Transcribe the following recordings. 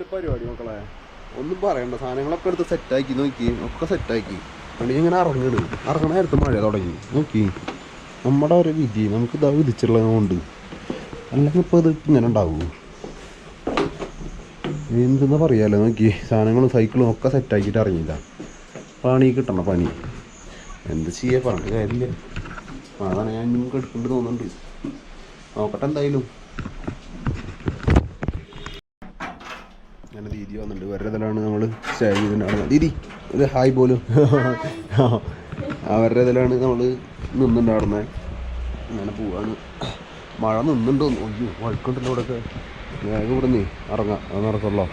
എന്നിട്ട് പരിപാടി മക്കളെ. ഒന്നും പറയണ്ട സാധനങ്ങളൊക്കെ എടുത്ത് സെറ്റാക്കി നോക്കി. ഒക്കെ സെറ്റാക്കി വണ്ടി ഇങ്ങനെ ഇറങ്ങണ് ഇറങ്ങണ നേരത്ത് മഴ തുടങ്ങി. നോക്കി. നമ്മുടെ ഒരു വിധി. നമുക്ക് ഇതാ വിധിച്ചുള്ളതുകൊണ്ട് അല്ലെങ്കിൽ ഇപ്പോൾ ഇത് ഇങ്ങനെ ഉണ്ടാവൂ. എന്തെന്ന് പറയാലോ നോക്കി. സാധനങ്ങളും സൈക്കിളും ഒക്കെ സെറ്റാക്കിയിട്ട് ഇറങ്ങിയില്ല പണി കിട്ടണം പണി. എന്ത് ചെയ്യാ? പറഞ്ഞിട്ട് കാര്യമില്ല. അതാണ് ഞാൻ നിങ്ങൾക്ക് എടുക്കേണ്ടി തോന്നുന്നുണ്ട്. നോക്കട്ടെ എന്തായാലും അങ്ങനെ ദീദി വന്നിട്ടുണ്ട്. അവരുടെ നമ്മൾ സ്റ്റേ ചെയ്തിട്ടുണ്ടാവുന്നത്. ദീദി ഇത് ഹായ് പോലും. അവരുടെ ഇതിലാണ് നമ്മൾ നിന്നുണ്ടായിരുന്നത് അങ്ങനെ പോവാണ്. മഴ നിന്നുണ്ടോ അയ്യോ വഴുക്കുണ്ടല്ലോ ഇവിടെയൊക്കെ വേഗം ഇവിടെ നീ ഇറങ്ങാം. അത് നടക്കുള്ളോ?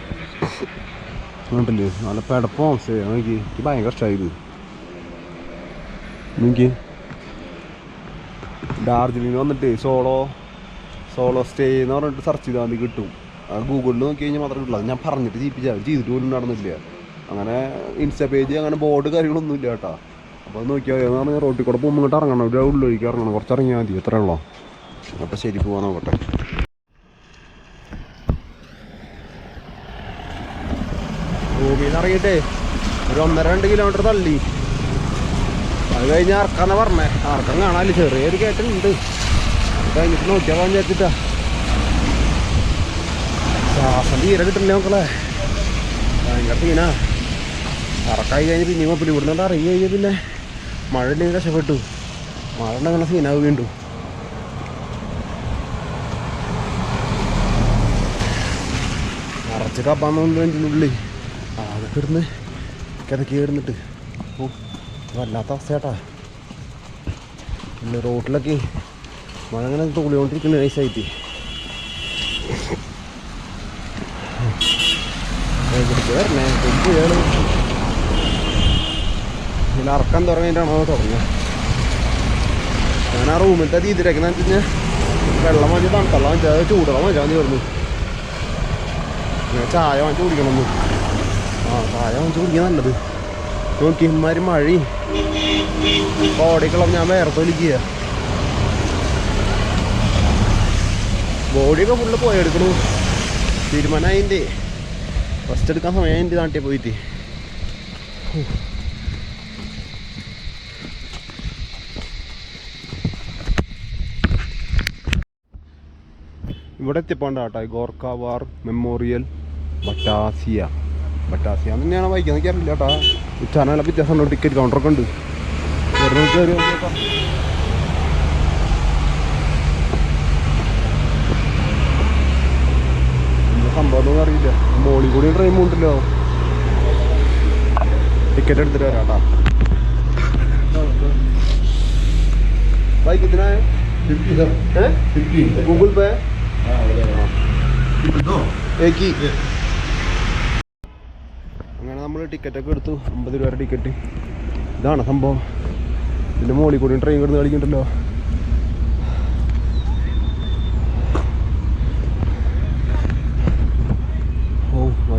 ഉണ്ടല്ലേ നല്ല പെടപ്പം അവസ്ഥ നോക്കി. എനിക്ക് ഭയങ്കര ഇഷ്ടമായത് നോക്കി. ഡാർജിലിംഗ് വന്നിട്ട് സോളോ സോളോ സ്റ്റേ എന്ന് പറഞ്ഞിട്ട് സെർച്ച് ചെയ്താൽ മതി കിട്ടും. ഗൂഗിളിൽ നോക്കി കഴിഞ്ഞാൽ മാത്രമേ ഉള്ളൂ. അത് ഞാൻ പറഞ്ഞിട്ട് ചെയ്യിപ്പിച്ച ചെയ്തിട്ട് പോലും നടന്നില്ല. അങ്ങനെ ഇൻസ്റ്റാ പേജ് അങ്ങനെ ബോർഡ് കാര്യങ്ങളൊന്നും ഇല്ല കേട്ടോ. അപ്പോൾ അത് നോക്കിയാൽ എന്ന് പറഞ്ഞാൽ റോട്ടിൽ കൂടെ പോകുമ്പോൾ ഇങ്ങോട്ട് ഇറങ്ങണം. ഒരു ഉള്ളിലേക്ക് ഇറങ്ങണം. കുറച്ച് ഇറങ്ങിയാൽ മതി. എത്ര ഉള്ളോ. അപ്പോൾ ശരി പോകാൻ നോക്കട്ടെ. ഭൂമിയിൽ നിന്ന് ഇറങ്ങിയിട്ടേ ഒരു ഒന്നര രണ്ട് കിലോമീറ്റർ തള്ളി. അത് കഴിഞ്ഞാൽ അറക്കാന്നാ പറഞ്ഞേ? അറക്കം കാണാനില്ല. ചെറിയൊരു കേട്ടുണ്ട് അത് കഴിഞ്ഞിട്ട് നോക്കിയാൽ വിചാരിച്ചിട്ടാ. തീരെ കിട്ടില്ല മക്കളെ. സീനാ അറക്കായി കഴിഞ്ഞ് പിന്നെയും കുഴപ്പമില്ല ഇവിടുന്ന് ഇറങ്ങി കഴിഞ്ഞാൽ പിന്നെ മഴ ഇല്ലെങ്കിൽ രക്ഷപ്പെട്ടു. മഴ ഉണ്ടെങ്കിൽ സീനാവ് വീണ്ടും നിറച്ച് കപ്പാന്നുള്ളി അതൊക്കെ ഉള്ളിൽ. കിടക്കി കിടന്നിട്ട്. ഓ വല്ലാത്ത അവസ്ഥയാട്ടാ. പിന്നെ റോട്ടിലൊക്കെ മഴ അങ്ങനെ തുള്ളിക്കൊണ്ടിരിക്കുന്ന നൈസായിട്ട് വരണേ കൊണ്ടുപോയാണ് പിന്നെ അറക്കാൻ തുടങ്ങിയിട്ടാണോ തുടങ്ങിയത്. ഞാൻ ആ റൂമിലത്തെ രീതിയിലേക്കെന്ന് വെള്ളം വാങ്ങി തണുത്തള്ളം ചൂടുള്ള വാങ്ങിച്ചാൽ മതി വരുന്നു ചായ വാങ്ങിച്ച് കുടിക്കണമെന്ന് ആ ചായ വാങ്ങിച്ച് കുടിക്കാൻ നല്ലത്. നോക്കി ഇമാര് മഴയും ബോഡിക്കുള്ള ഞാൻ വേറെ വലിക്കുക. ബോഡിയൊക്കെ ഫുള്ള് പോയെടുക്കണു. തീരുമാനമായിന്റെ ഫസ്റ്റ് എടുക്കാൻ സമയം എന്റെ നാട്ടിൽ പോയിട്ട്. ഇവിടെ എത്തിപ്പോണ്ട കേട്ടോ ഗോർഖ മെമ്മോറിയൽ ബട്ടാസിയ. ബട്ടാസിയ തന്നെയാണ് വായിക്കാൻ എനിക്കറിയില്ല കേട്ടോ. ഉച്ചാരണ വ്യത്യാസമുണ്ട് ടിക്കറ്റ് കൗണ്ടറൊക്കെ ഉണ്ട്. കയറി നോക്കി കയറി നോക്കിയേക്കാം. എന്താ സംഭവം ഒന്നും അറിയില്ല മോളിൽ കൂടി ട്രെയിൻ ഉണ്ടല്ലോ ടിക്കറ്റ് എടുത്തിട്ട് വരാം. കേട്ടോ ഏക്കി അങ്ങനെ നമ്മൾ ടിക്കറ്റൊക്കെ എടുത്തു. അമ്പത് രൂപ ടിക്കറ്റ് ഇതാണ് സംഭവം. ഇതിന്റെ മുകളിൽ കൂടി ട്രെയിൻ കിടന്ന് കളിക്കുന്നുണ്ടല്ലോ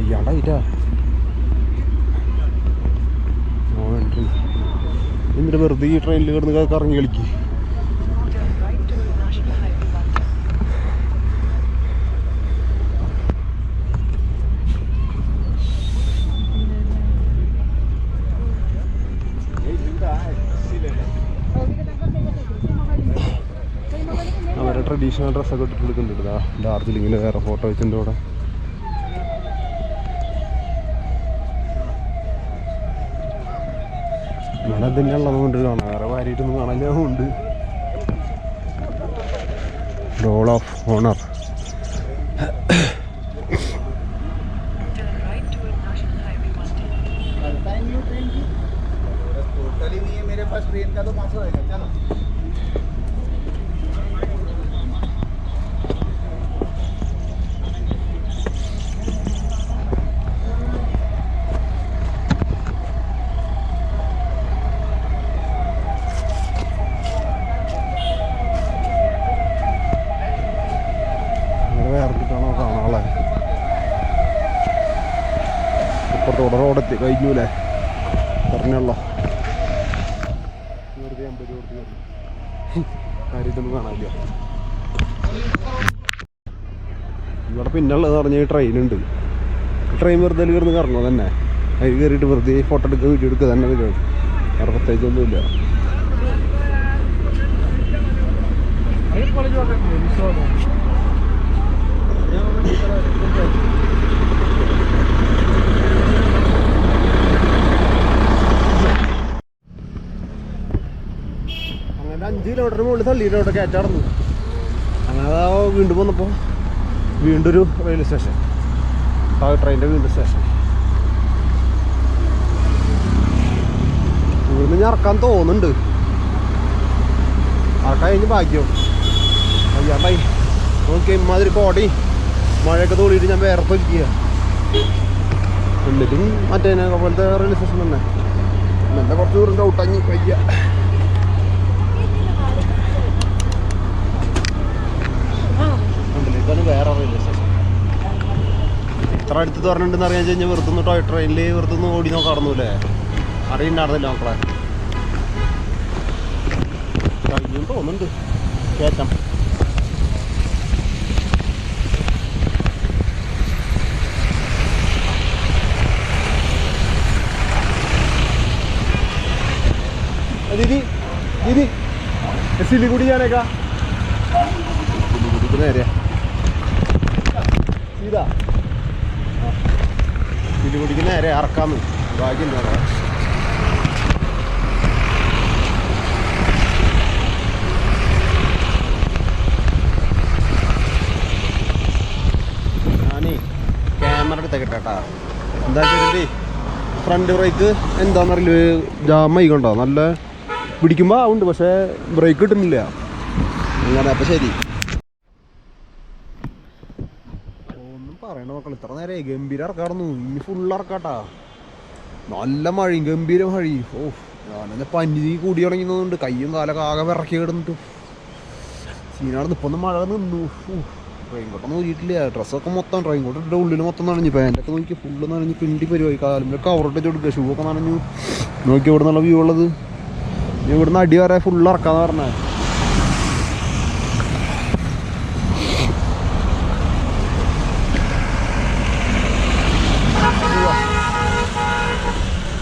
ഓ ഇതാ എന്നിട്ട് വെറുതെ ഈ ട്രെയിനിൽ കിടന്ന് കറങ്ങി കളിക്കും. അവരുടെ ട്രഡീഷണൽ ഡ്രസ്സൊക്കെ ഇട്ടിട്ട് കൊടുക്കുന്നുണ്ട് ഡാർജിലിങ്ങിൽ വേറെ ഫോട്ടോ വെച്ചിട്ടുണ്ട് ഇവിടെ ഇവിടെ തന്നെയുള്ളതുകൊണ്ട് കാണാം വേറെ വാരിയിട്ടൊന്നും കാണില്ലാതുകൊണ്ട് roll of honour Turn right toward National Highway London. करता है न्यू ट्रेन की टोटली नहीं है मेरे पास ट्रेन का तो पाँच सौ रहेगा चलो ഇപ്പുറത്തോടെ റോഡെത്തി കഴിഞ്ഞൂലേ? പറഞ്ഞല്ലോ വെറുതെ അമ്പത് കൊടുത്ത്. കാര്യമായിട്ടൊന്നും കാണാനില്ല. ഇവിടെ പിന്നുള്ളത് പറഞ്ഞ ട്രെയിൻ ഉണ്ട്. ട്രെയിൻ വെറുതെ കയറുന്ന കറങ്ങുക തന്നെ? അതിൽ കയറിയിട്ട് വെറുതെ ഫോട്ടോ എടുക്കുക വീഡിയോ എടുക്കുക തന്നെ പരിപാടി വേറെ പ്രത്യേകിച്ചൊന്നുമില്ല. അങ്ങനെ അഞ്ച് കിലോമീറ്റർ മുകളിൽ തള്ളിയിട്ട് കയറ്റാടന്നു അങ്ങനെ അതാ വീണ്ടും വന്നപ്പോൾ വീണ്ടും ഒരു റെയിൽവേ സ്റ്റേഷൻ ആ ട്രെയിനിന്റെ വീണ്ടും സ്റ്റേഷൻ ഇവിടുന്ന് ഞാൻ ഇറക്കാൻ തോന്നുന്നുണ്ട്. ഇറക്കാൻ കഴിഞ്ഞ് ഭാഗ്യം. അയ്യാണ്ടായി നോക്കി ഇമ്മാതിരി കോടി. മഴയൊക്കെ തോളിയിട്ട് ഞാൻ വേറെ എന്നിട്ടും മറ്റേ പോലത്തെ റെയിൽവേ സ്റ്റേഷൻ തന്നെ. നല്ല കുറച്ച് ദൂരം ഔട്ടങ്ങി വയ്യ. വേറെ റെയിൽവേ സ്റ്റേഷൻ ഇത്ര അടുത്ത് തുറന്നിട്ടുണ്ടെന്ന് അറിയാൻ കഴിഞ്ഞാൽ വെറുതെ ടോയ് ട്രെയിനിൽ വെറുതെ ഓടി നോക്കാറുന്നില്ലേ അറിയണ്ടായിരുന്നില്ല മക്കളെ കഴിയും തോന്നുന്നുണ്ട്. കയറ്റം ദീദി ദീദി സിലിഗുഡി ഞാനേക്കാ സിലിഗുഡിക്ക് നേരെയാ ഇതാ സിലിഗുടിക്ക് നേരെ ഇറക്കാന്ന് ഭാഗ്യം തോന്നാ ഞാനേ ക്യാമറ എടുത്തേക്കട്ടെ എന്താ ഫ്രണ്ട് ബ്രേക്ക് എന്താണെന്നറിയില്ല ജാം ആയിക്കൊണ്ടോ? നല്ല പിടിക്കുമ്പോൾ ആവുണ്ട് പക്ഷേ ബ്രേക്ക് കിട്ടുന്നില്ല. അങ്ങനെ അപ്പം ശരി. ഒന്നും പറയണ മക്കൾ ഇത്ര നേരെ ഗംഭീര ഇറക്കാടുന്നു ഇനി ഫുൾ ഇറക്കാട്ടാ. നല്ല മഴയും ഗംഭീര മഴയും. ഓ ഞാനെന്നെ പനി കൂടി ഇറങ്ങുന്നതുകൊണ്ട് കയ്യും കാലൊക്കെ ആകെ വിറക്കി കിടന്നിട്ട്. ഇപ്പൊ ഒന്ന് മഴ നിന്നു. റെയിൻ കോട്ടൊന്നും ഊരിയിട്ടില്ല ഡ്രസ്സൊക്കെ മൊത്തം റെയിൻ കോട്ടിന്റെ ഉള്ളിൽ മൊത്തം നനഞ്ഞു. പാന്റൊക്കെ നോക്കി ഫുള്ള് നനഞ്ഞ് പിണ്ടി പരിപാടി. കാലിന്റെ കവറിട്ട് കൊടുക്കുക ഷൂ ഒക്കെ നനഞ്ഞു. നോക്കി ഇവിടെ നിന്നുള്ള വ്യൂ ഉള്ളത്. ഇവിടുന്ന് അടി വരെ ഫുൾ ഇറക്കാന്ന് പറഞ്ഞത്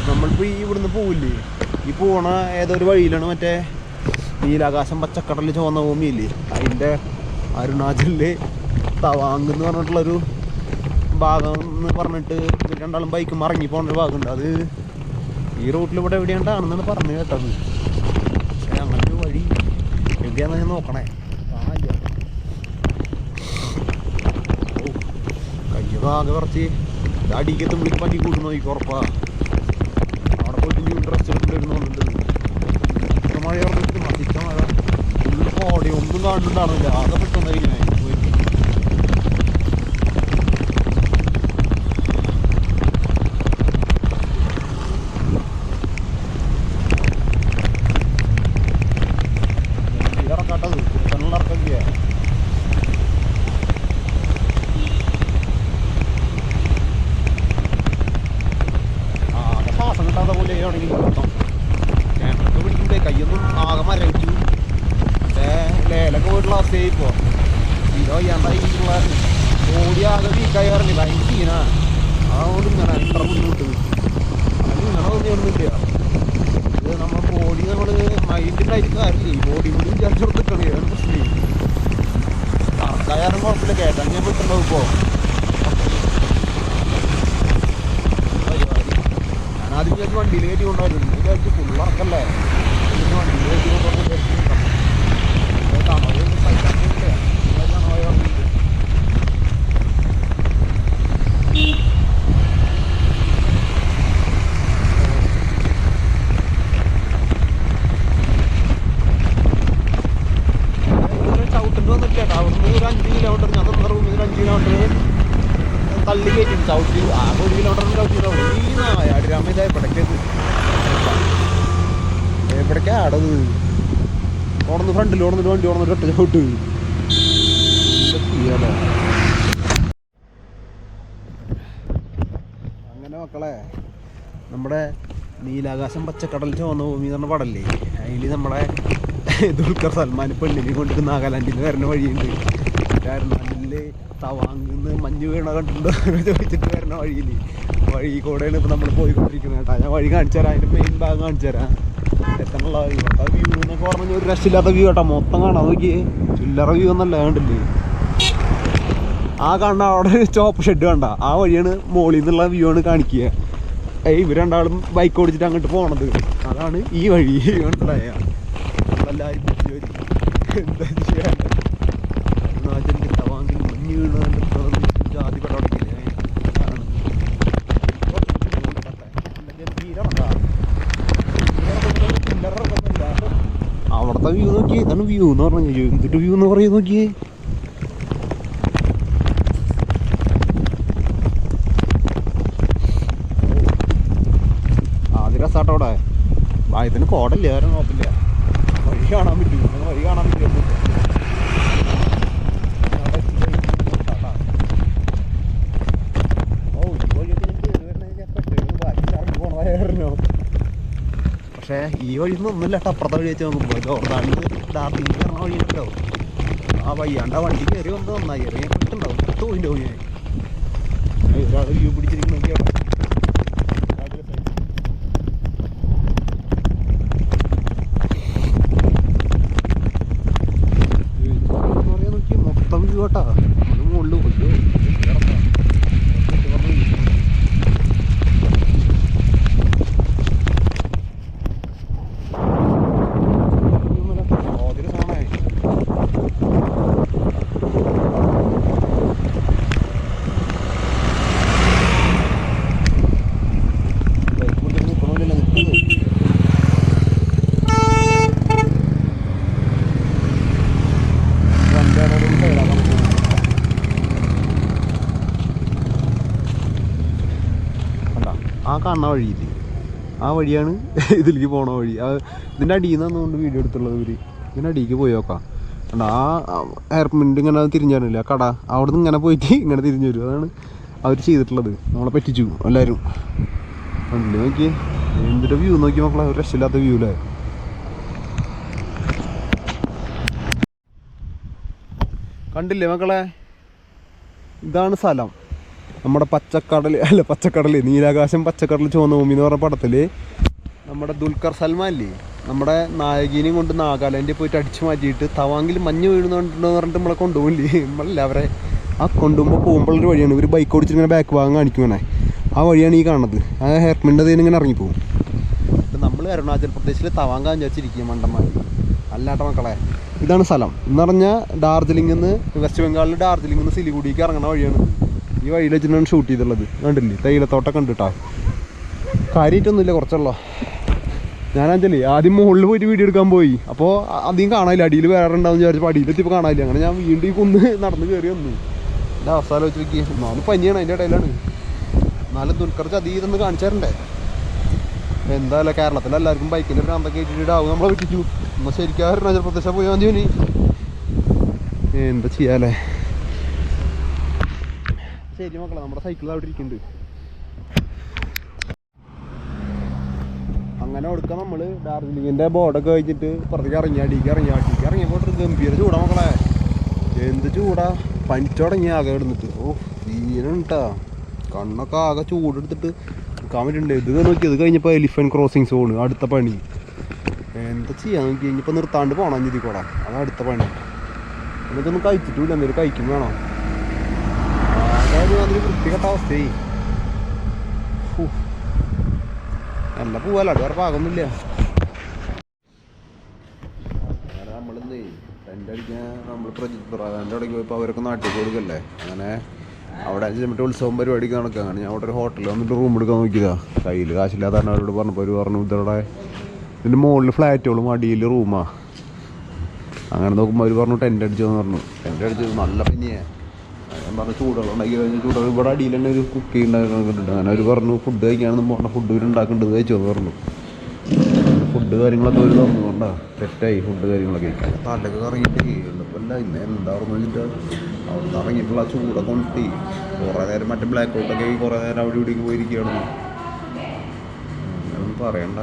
നമ്മളിപ്പോൾ ഈ ഇവിടുന്ന് പോവില്ലേ? ഈ പോണ ഏതോ ഒരു വഴിയിലാണ് മറ്റേ നീലാകാശം പച്ചക്കടൽ ചുവന്ന ഭൂമിയില്ലേ? അതിന്റെ അരുണാചലിൽ തവാങ് എന്ന് പറഞ്ഞിട്ടുള്ളൊരു ഭാഗം എന്ന് പറഞ്ഞിട്ട് രണ്ടാളും ബൈക്കും മറങ്ങി പോകുന്ന ഒരു ഭാഗമുണ്ട്. അത് ഈ റൂട്ടിൽ ഇവിടെ എവിടെയാണ്ടാണെന്നാണ് പറഞ്ഞു കേട്ടത് പക്ഷേ അങ്ങനെ ഒരു വഴി ഞാൻ നോക്കണേ. ഓ അടിക്കത്ത് ആകെ കുറച്ച് അടിക്കെത്തുമ്പോഴേക്ക് പറ്റി കൂട്ടുന്നു നോക്കി ഉറപ്പാ. അവിടെ പോയിട്ട് ഇനി ഡ്രസ്സ് എടുത്തിട്ട് വരുന്നുണ്ട് മഴ പറഞ്ഞിട്ട് മതിച്ച മഴ. ഫുള്ള് കോടി ഒന്നും കാണുന്നുണ്ടാവില്ല ആകെ പെട്ടെന്നായിരിക്കണേ പോയിട്ട് ഇറക്കാട്ടത് കുത്തനുള്ള ഇറക്കില്ല ആകെ ശ്വാസം കിട്ടാത്ത പോലെ ആണെങ്കിൽ മൊത്തം ക്യാമറക്ക് പിടിക്കുമ്പോ കയ്യൊന്നും ആകെ മരവിച്ചു പക്ഷേ ലേലൊക്കെ പോയിട്ടുള്ള അവസ്ഥയായി ഇപ്പോ തീരെ വയ്യാണ്ടായിട്ടുള്ള ഓടി ആകെ വീക്കായി പറഞ്ഞില്ല ഭയങ്കര സീനാ അതുകൊണ്ട് ഇങ്ങനെ എത്ര ബുദ്ധിമുട്ട് അത് ഇങ്ങനെ തോന്നിയൊന്നുമില്ല ഇത് നമ്മൾ ബോഡി നമ്മൾ മൈൻഡിലായിട്ട് കാര്യമില്ല ഈ ബോഡി കൂടി ഒരു കൊടുത്തിട്ടാണ് ആ കറക്കായാലും കുഴപ്പമില്ല കേട്ടാ. ഞാൻ വിട്ടുണ്ടോ ഇപ്പോ. ഞാനാദ്യം വിചാരിച്ചു വണ്ടിയിൽ കയറ്റി കൊണ്ടുവരുന്നു വിചാരിച്ചു പിന്നെ വണ്ടിയിൽ കയറ്റി കൊണ്ടുവന്ന് തണവ് സഹിക്കാൻ പറ്റില്ല തണവായി പറഞ്ഞിട്ട് ചവിട്ടിട്ട് വന്നിട്ട് കേട്ടോ അവിടുന്ന് ഒരു അഞ്ച് കിലോമീറ്റർ ഞാൻ തന്ന റൂമിൽ ഒരു അഞ്ച് കിലോമീറ്റർ തള്ളി കയറ്റി ചവിട്ടി ആകെ ഒരു കിലോമീറ്റർ ചവിട്ടി ഈ നായാടി രാമ ഇതാ എവിടേക്കത് എവിടേക്കാ അടത് ഫ്രണ്ടിൽ ഓടുന്നിട്ട് വണ്ടി ഓടുന്നിട്ട് ഒറ്റ ചവിട്ട്. അങ്ങനെ മക്കളെ നമ്മുടെ നീലാകാശം പച്ചക്കടൽ ചോന്ന ഭൂമി എന്ന് പറഞ്ഞ പടല്ലേ? അതിൽ നമ്മളെ ദുൽഖർ സൽമാൻ പെണ്ണിനെ കൊണ്ട് നാഗാലാൻഡിൽ വരുന്ന വഴിയുണ്ട്. അരുണാചലിൽ തവാങ്ങിന്ന് മഞ്ഞ് വീണ കണ്ടിട്ടുണ്ടോ? എന്ന് ചോദിച്ചിട്ട് വരുന്ന വഴിയിൽ വഴി കൂടെയാണ് ഇപ്പം നമ്മൾ പോയിക്കൊണ്ടിരിക്കുന്നത് കേട്ടോ. ഞാൻ വഴി കാണിച്ചു തരാം. അതിന്റെ മെയിൻ ഭാഗം കാണിച്ചു തരാം. എത്തനുള്ള ഇവിടുത്തെ വ്യൂ എന്നൊക്കെ പറഞ്ഞാൽ ഒരു രക്ഷയില്ലാത്ത വ്യൂ കേട്ടോ. മൊത്തം കാണാൻ നോക്കിയേ. ചില്ലറ വ്യൂ ഒന്നല്ല കണ്ടില്ലേ? ആ കണ്ട അവിടെ ചോപ്പ് ഷെഡ് കണ്ട. ആ വഴിയാണ് മോളിൽ നിന്നുള്ള വ്യൂ ആണ് കാണിക്കുക ഇവർ രണ്ടാളും ബൈക്ക് ഓടിച്ചിട്ട് അങ്ങോട്ട് പോണത്. അതാണ് ഈ വഴി. മനസ്സിലായ? നമ്മളെല്ലാവരും ബുദ്ധി വരും. എന്താ ചെയ്യാൻ അരുണാചലിൽ തവാങ്കിൽ മഞ്ഞ് വീണ ജാതി പടവടക്കില്ലേ അതാണ് അവിടുത്തെ വ്യൂ നോക്കിയേ ഇതാണ് വ്യൂ എന്ന് പറഞ്ഞു എന്തിട്ട് വ്യൂ എന്ന് പറയുന്നത് നോക്കിയേ. ആദ്യ രസാട്ടോ അവിടെ. വായത്തിന് കോടല്ല കുഴപ്പമില്ല വഴി കാണാൻ പറ്റും. വഴി കാണാൻ പറ്റും. പക്ഷേ ഈ വഴി ഒന്നുമില്ല അപ്പുറത്തെ വഴി വെച്ച് നോക്കുമ്പോൾ ജോർദാനിൽ ഡാർജിലിംഗ് കയറുന്ന വഴിയുണ്ടോ ആ വയ്യാണ്ട് ആ വണ്ടി കയറി വന്നത് നന്നായി. ഇറങ്ങി പെട്ടുണ്ടാവും പോയിന്റ് പോയി. ഒരാൾ വ്യൂ പിടിച്ചിരിക്കണമെങ്കിൽ മൊത്തം വ്യൂ കേട്ടാ നമ്മൾ മുകളിൽ പോയി കണ്ടാ? ആ കാണുന്ന വഴിയില്ലേ ആ വഴിയാണ് ഇതിലേക്ക് പോണ വഴി. ആ ഇതിന്റെ അടിയിൽ നിന്ന് കൊണ്ട് വീഡിയോ എടുത്തുള്ളത് ഇവർ. ഇതിന്റെ അടിയിലേക്ക് പോയി നോക്കാം. കണ്ടാ ആ എയർമെന്റ് ഇങ്ങനെ തിരിഞ്ഞാണില്ല ആ കട. അവിടെ നിന്ന് ഇങ്ങനെ പോയിട്ട് ഇങ്ങനെ തിരിഞ്ഞു വരും. അതാണ് അവർ ചെയ്തിട്ടുള്ളത്. നമ്മളെ പറ്റിച്ചു എല്ലാവരും കണ്ടില്ലേ നോക്കി എന്തിന്റെ വ്യൂ നോക്കി മക്കളെ. ഒരു രക്ഷയില്ലാത്ത വ്യൂ അല്ലേ കണ്ടില്ലേ മക്കളെ? ഇതാണ് സ്ഥലം. നമ്മുടെ പച്ചക്കടൽ അല്ല പച്ചക്കടൽ നീലാകാശം പച്ചക്കടൽ ചുവന്ന ഭൂമി എന്ന് പറഞ്ഞ പടത്തിൽ നമ്മുടെ ദുൽഖർ സൽമാൻ ഇല്ലേ? നമ്മുടെ നായകീനെയും കൊണ്ട് നാഗാലാൻഡിൽ പോയിട്ട് അടിച്ചു മാറ്റിയിട്ട് തവാങ്കിൽ മഞ്ഞ് വീഴുന്നുണ്ടെന്ന് പറഞ്ഞിട്ട് നമ്മളെ കൊണ്ടുപോകില്ലേ നമ്മളല്ല അവരെ ആ കൊണ്ടുപോകുമ്പോൾ പോകുമ്പോഴൊരു വഴിയാണ്. ഒരു ബൈക്ക് ഓടിച്ചിട്ട് ഇങ്ങനെ ബാക്ക് ഭാഗം കാണിക്കുവാണേ ആ വഴിയാണ് ഈ കാണുന്നത്. ആ ഹെർമിന്റെ അതിന് ഇങ്ങനെ ഇറങ്ങിപ്പോകും പോകും നമ്മൾ അരുണാചൽ പ്രദേശിൽ തവാങ്ക അഞ്ചാച്ചിരിക്കുക മണ്ടന്മാർ അല്ലാട്ട മക്കളെ. ഇതാണ് സ്ഥലം. എന്ന് പറഞ്ഞാൽ ഡാർജിലിംഗിൽ നിന്ന് വെസ്റ്റ് ബംഗാളിൽ ഡാർജിലിംഗിൽ നിന്ന് സിലിഗുഡിക്ക് ഇറങ്ങുന്ന വഴിയാണ്. ഈ വഴിയിൽ വെച്ചിട്ടാണ് ഷൂട്ട് ചെയ്തിട്ടുള്ളത്. കണ്ടില്ലേ? തേയിലത്തോട്ടം കണ്ടിട്ടാ. കാര്യമായിട്ടൊന്നുമില്ല കുറച്ചുള്ളോ. ഞാനാഞ്ചല്ലേ ആദ്യം മുകളിൽ പോയിട്ട് വീഡിയോ എടുക്കാൻ പോയി. അപ്പോൾ അധികം കാണാനില്ല. അടിയിൽ വേറെ ഉണ്ടാവും വിചാരിച്ചപ്പോൾ അടിയിലെത്തിയപ്പോൾ കാണാനില്ല. അങ്ങനെ ഞാൻ വീണ്ടും ഈ കുന്ന് നടന്ന് കയറി വന്നു. എന്റെ അവസ്ഥ ആലോചിച്ച് നോക്കി നാല് പനിയാണ് അതിന്റെ ഇടയിലാണ്. എന്നാലും ദുൽഖർ ചതീതൊന്ന് കാണിച്ചാറുണ്ടേ എന്തായാലും കേരളത്തിൽ എല്ലാവർക്കും ബൈക്കിന്റെ ഭ്രാന്തൊക്കെ ഇട്ടിട്ടാവും നമ്മളെ വിട്ടിച്ചു എന്നാൽ ശരിക്കും അരുണാചൽ പ്രദേശം പോയാൽ മതി. എന്താ ചെയ്യാലേ? ശരി മക്കളെ നമ്മുടെ സൈക്കിൾ അവിടെ ഇരിക്കുന്നുണ്ട്. അങ്ങനെ കൊടുക്കാം നമ്മൾ ഡാർജിലിങ്ങിന്റെ ബോർഡൊക്കെ കഴിഞ്ഞിട്ട് പുറത്തേക്ക് ഇറങ്ങി അടിക്ക് ഇറങ്ങി അടിക്ക് ഇറങ്ങിയപ്പോൾ ഒരു ഗംഭീര ചൂടാ മക്കളെ. എന്ത് ചൂടാ. പനിച്ചുടങ്ങി ആകെ കിടന്നിട്ട്. ഓ വീനുണ്ടാ കണ്ണൊക്കെ ആകെ ചൂടെടുത്തിട്ട് നിൽക്കാൻ പറ്റുന്നുണ്ട് ഇത് നോക്കി ഇത് കഴിഞ്ഞപ്പോൾ എലിഫന്റ് ക്രോസിങ് സോണ് അടുത്ത പണി. എന്താ ചെയ്യാൻ നോക്കി കഴിഞ്ഞപ്പോൾ നിർത്താണ്ട് പോകണം ഇതിൽ കൂടെ അതാണ് അടുത്ത പണി. എന്നിട്ടൊന്നും കഴിച്ചിട്ടില്ല എന്തെങ്കിലും കഴിക്കും വേണോ? അതായത് അതിന് വൃത്തികെട്ട അവസ്ഥയായി. നല്ല പോവല്ല അത് വേറെ പാകൊന്നുമില്ല നമ്മളിന്നേ ടെന്റ് അടിക്കാൻ നമ്മൾ പ്രജിത് പ്രധാന്റെ അവിടേക്ക് പോയപ്പോൾ അവരൊക്കെ നാട്ടിൽ കൊടുക്കല്ലേ? അങ്ങനെ അവിടെ ചെന്നിട്ട് ഉത്സവം പരിപാടിക്ക് നടക്കുകയാണ് ഞാൻ അവിടെ ഒരു ഹോട്ടലിൽ വന്നിട്ട് റൂം എടുക്കാൻ നോക്കിയതാ. കയ്യിൽ കാശില്ലാതെ അവരോട് പറഞ്ഞപ്പോൾ പറഞ്ഞു ഇതവിടെ ഇതിന്റെ മുകളിൽ ഫ്ലാറ്റുകളും അടിയിൽ റൂമാ അങ്ങനെ നോക്കുമ്പോൾ അവർ പറഞ്ഞു ടെന്റ് അടിച്ചതെന്ന് പറഞ്ഞു. ടെന്റ് അടിച്ചത് നല്ല പനിയാണ് ഞാൻ പറഞ്ഞു ചൂടുവെള്ളം ഉണ്ടാക്കി കഴിഞ്ഞാൽ ചൂടുവെള്ളം ഇവിടെ അടിയിൽ തന്നെ ഒരു കുക്ക് ഉണ്ടാക്കുന്നുണ്ട് അങ്ങനെ അവർ പറഞ്ഞു ഫുഡ് കഴിക്കാണെന്ന് പറഞ്ഞ ഫുഡ് ഇവർ ഉണ്ടാക്കേണ്ടത് കഴിച്ചോന്ന് പറഞ്ഞു. ഫുഡ് കാര്യങ്ങളൊക്കെ ഒരു കൊണ്ടാ? തെറ്റായി ഫുഡ് കാര്യങ്ങളൊക്കെ. തലൊക്കെ കറങ്ങിയിട്ട് എളുപ്പമല്ല ഇന്ന് എന്താണെന്ന് വെച്ചിട്ട് അവിടെ നിന്ന് ഇറങ്ങിയിട്ടുള്ള ആ ചൂടൊക്കെ കൊണ്ടിട്ട് കുറേ നേരം മറ്റേ ബ്ലാക്ക് ഔട്ടൊക്കെ കുറേ നേരം അവിടെ ഇവിടേക്ക് പോയിരിക്കുകയാണ്. പറയണ്ട.